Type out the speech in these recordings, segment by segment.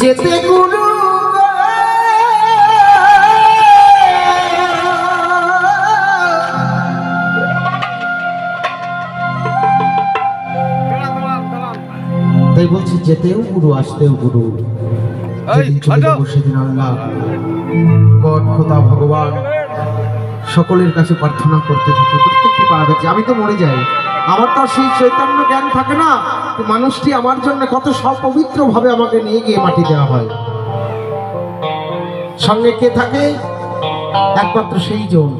যেতে গুরু তাই বলছি যেতেও গুরু আসতেও গুরু। সেদিন আল্লাহ। ভগবান সকলের কাছে প্রার্থনা করতে থাকে। প্রত্যেকটি পাড়া আমি তো মরে যাই। আমার তো সেই চৈতন্য জ্ঞান থাকে না। মানুষটি আমার জন্য কত সপবিত্র ভাবে আমাকে নিয়ে গিয়ে মাটি দেওয়া হয়। সঙ্গে কে থাকে? একমাত্র সেই জন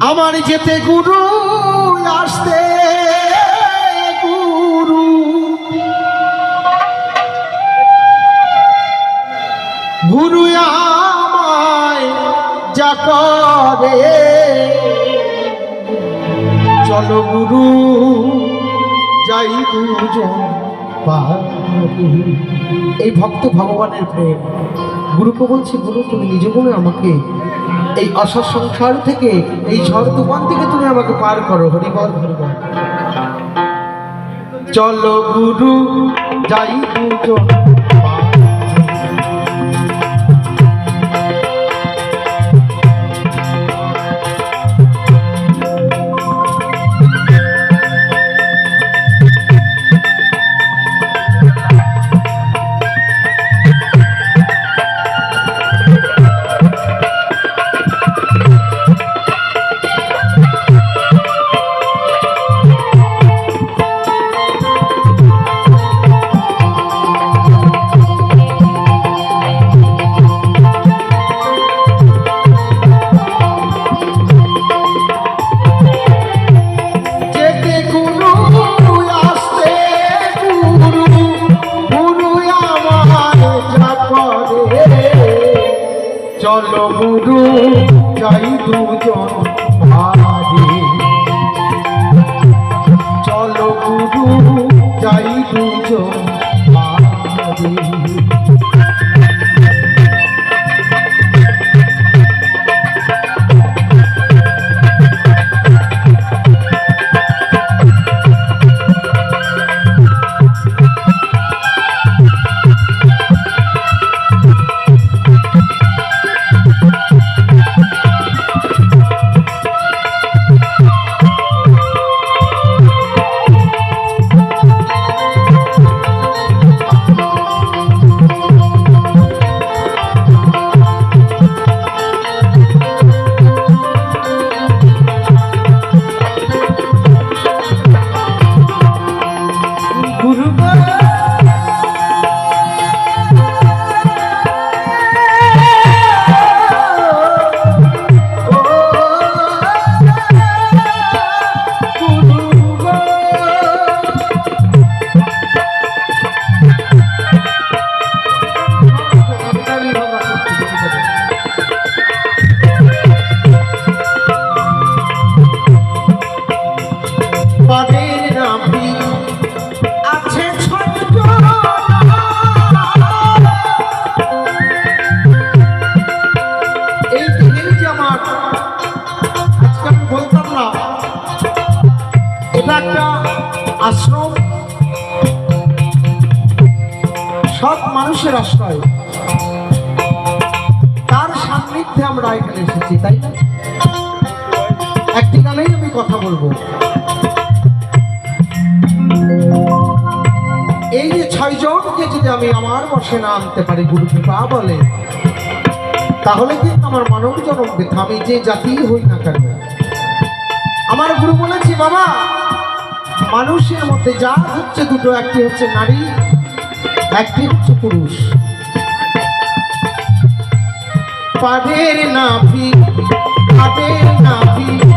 আমার যেতে গুরু আসতে চলো গুরু, যাই দুজন এই ভক্ত ভগবানের প্রেম। গুরুকে বলছি, গুরু, তুমি নিজ গুণে আমাকে এই অসৎ সংসার থেকে, এই ঝড় তুফান থেকে তুমি আমাকে পার করো। হরিবল হরিবল চলো গুরু, যাই দুজন চলো গুরু যাই দুজন মানুষের আশ্রয়। তার সান্নিধ্যে আমরা এখানে এসেছি, তাই না? একটি গানেই আমি কথা বলব। এই যে ছয় জনকে যদি আমি আমার বসে না আনতে পারি গুরু কৃপা বলে, তাহলে কিন্তু আমার মানব জনম বৃথা। আমি যে জাতি হই না কেন? আমার গুরু বলেছি, বাবা, মানুষের মধ্যে যা হচ্ছে দুটো, একটি হচ্ছে নারী একটি হচ্ছে পুরুষ। পাদের নাভি পাদের নাভি।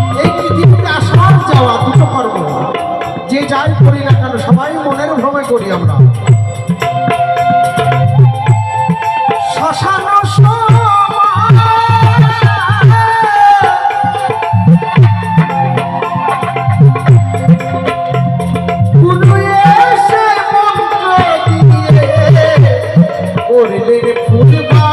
করলেন ফুল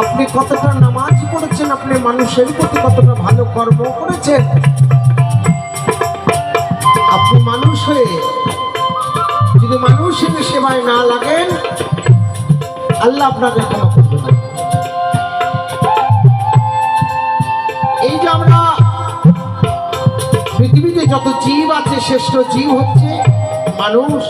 আপনি কতটা নামাজ পড়েছেন? আপনি মানুষের প্রতি কতটা ভালো কর্ম করেছেন? আপনি মানুষ হয়ে যদি মানুষের সেবায় না লাগেন, আল্লাহ আপনাকে ক্ষমা করবে না এই যে আমরা পৃথিবীতে যত জীব আছে, শ্রেষ্ঠ জীব হচ্ছে মানুষ।